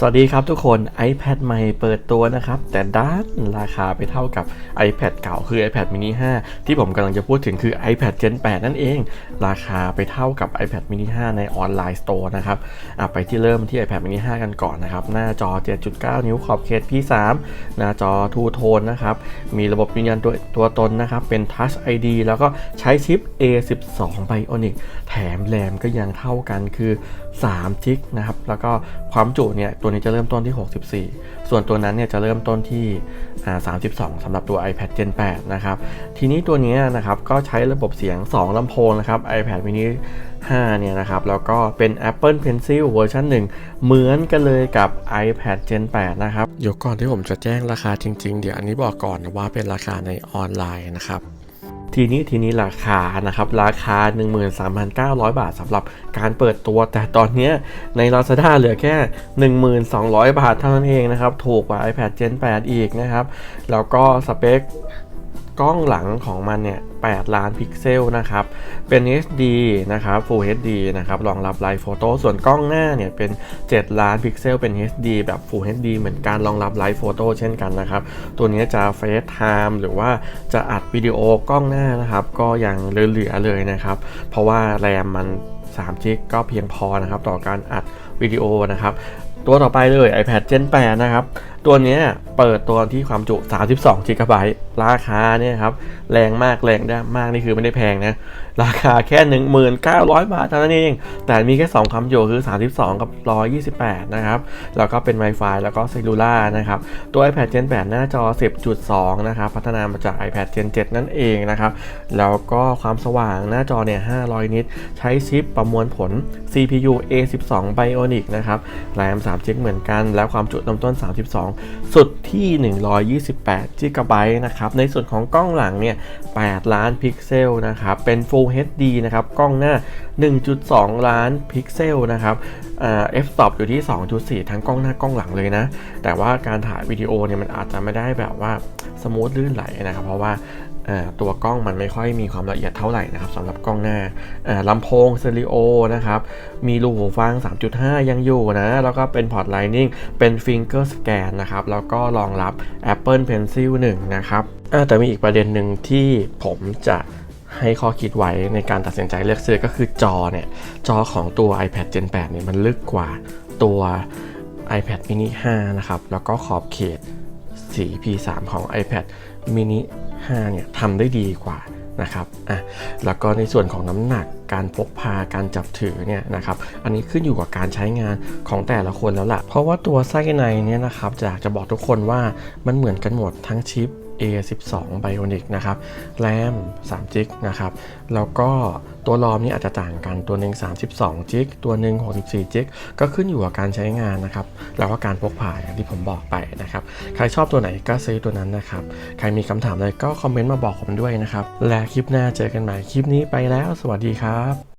สวัสดีครับทุกคน iPad ใหม่เปิดตัวนะครับ แต่ด้านราคาไปเท่ากับ iPad เก่าคือ iPad mini 5 ที่ผมกำลังจะพูดถึงคือ iPad Gen 8 นั่นเอง ราคาไปเท่ากับ iPad mini 5 ในออนไลน์สโตร์นะครับไปที่เริ่มที่ iPad mini 5 กันก่อนนะครับ หน้าจอ 7.9 นิ้วขอบเขต P3 หน้าจอ Two Tone นะครับ มีระบบยืนยันตัวตัวตนนะครับ เป็น Touch ID แล้วก็ใช้ชิป A12 Bionic แถมแรมก็ยังเท่ากันคือ3จิกนะครับแล้วก็ความจุเนี่ยตัวัวนี้จะเริ่มต้นที่ 64 ส่วนตัวนั้นเนี่ยจะเริ่มต้นที่ 32สำหรับตัว iPad Gen 8 นะครับ ทีนี้ตัวนี้นะครับก็ใช้ระบบเสียง 2ลำโพงนะครับ iPad mini 5 เนี่ยนะครับ แล้วก็เป็น Apple Pencil เวอร์ชัน1 เหมือนกันเลยกับ iPad Gen 8 นะครับ เดี๋ยวก่อนที่ผมจะแจ้งราคาจริง ๆ เดี๋ยวอันนี้บอกก่อนนะว่าเป็นราคาในออนไลน์นะครับ ทีนี้ทีนี้ราคานะครับราคา 13,900 บาทสำหรับการเปิดตัว แต่ตอนนี้ใน Lazada เหลือแค่ 1,200 บาทเท่านั้นเองนะครับ ถูกกว่า iPad Gen 8 อีกนะครับ แล้วก็สเปค กล้องหลังของมันเนี่ย 8 ล้านพิกเซลนะครับ เป็น HD นะครับ Full HD นะครับรองรับไลฟ์โฟโต้ส่วนกล้องหน้าเนี่ยเป็น 7 ล้านพิกเซลเป็น HD แบบ Full HD เหมือนกันรองรับไลฟ์โฟโต้เช่นกันนะครับ ตัวนี้จะ FaceTime หรือว่าจะอัดวิดีโอกล้องหน้านะครับ ก็ยังเหลือๆเลยนะครับ เพราะว่าแรมมัน3จิกก็เพียงพอนะครับ ต่อการอัดวิดีโอนะครับ ตัวต่อไปเลย iPad Gen 8 นะครับ ตัวนี้ เปิดตัวที่ความจุ 32 g b ราคาเนี่ยครับ แรงมากแรงได้มากนี่คือไม่ได้แพงนะ ราคาแค่ 1900 บาทเท่านั้นเอง แต่มีแค่ 2คำจุคือ 32 กับ 128 นะครับ แล้วก็เป็น Wi-Fi แล้วก็ Cellular นะครับ ตัว iPad Gen 8 หน้าจอ 10.2 นะครับ พัฒนามาจาก iPad Gen 7 นั่นเองนะครับ แล้วก็ความสว่างหน้าจอเนี่ย 500 นิต ใช้ชิปประมวลผล CPU A12 Bionic นะครับแรม3 g เหมือนกัน แล้วความจุลำต้น 32 สุดทที่ 128 g b นะครับ ในส่วนของกล้องหลังเนี่ย 8 ล้านพิกเซลนะครับ เป็น Full HD นะครับ กล้องหน้า 1.2 ล้านพิกเซลนะครับเอฟสอบอยู่ที่ 2.4 ทั้งกล้องหน้ากล้องหลังเลยนะ แต่ว่าการถ่ายวิดีโอเนี่ยมันอาจจะไม่ได้แบบว่าสมูทลื่นไหลนะครับ เพราะว่า ตัวกล้องมันไม่ค่อยมีความละเอียดเท่าไหร่นะครับสำหรับกล้องหน้าลำโพงสเตอริโอนะครับมีรูหูฟัง 3.5 ยังอยู่นะ แล้วก็เป็นพอร์ต Lightning เป็น Finger Scan นนะครับ แล้วก็รองรับ Apple Pencil 1 นะครับแต่มีอีกประเด็นหนึ่งที่ผมจะให้ข้อคิดไว้ในการตัดสินใจเลือกซื้อก็คือจอเนี่ย จอของตัว iPad Gen 8 เนี่ยมันลึกกว่าตัว iPad mini 5 นะครับ แล้วก็ขอบเขต 4P3 ของ iPad mini 5เนี่ยทำได้ดีกว่านะครับอะแล้วก็ในส่วนของน้ำหนักการพกพาการจับถือเนี่ยนะครับ อันนี้ขึ้นอยู่กับการใช้งานของแต่ละคนแล้วล่ะ เพราะว่าตัวไส้ในเนี่ยนะครับอยากจะบอกทุกคนว่ามันเหมือนกันหมดทั้งชิป A12 Bionic นะครับ แรม3 g ิกนะครับ แล้วก็ตัวรอมนี่อาจจะต่างกัน ตัวหนึ่ง32 g ิก ตัวหนึ่ง64 g ิก ก็ขึ้นอยู่กับการใช้งานนะครับ แล้วก็การพกพาอย่างที่ผมบอกไปนะครับ ใครชอบตัวไหนก็ซื้อตัวนั้นนะครับ ใครมีคำถามอะไรก็คอมเมนต์มาบอกผมด้วยนะครับ และคลิปหน้าเจอกันใหม่ คลิปนี้ไปแล้ว สวัสดีครับ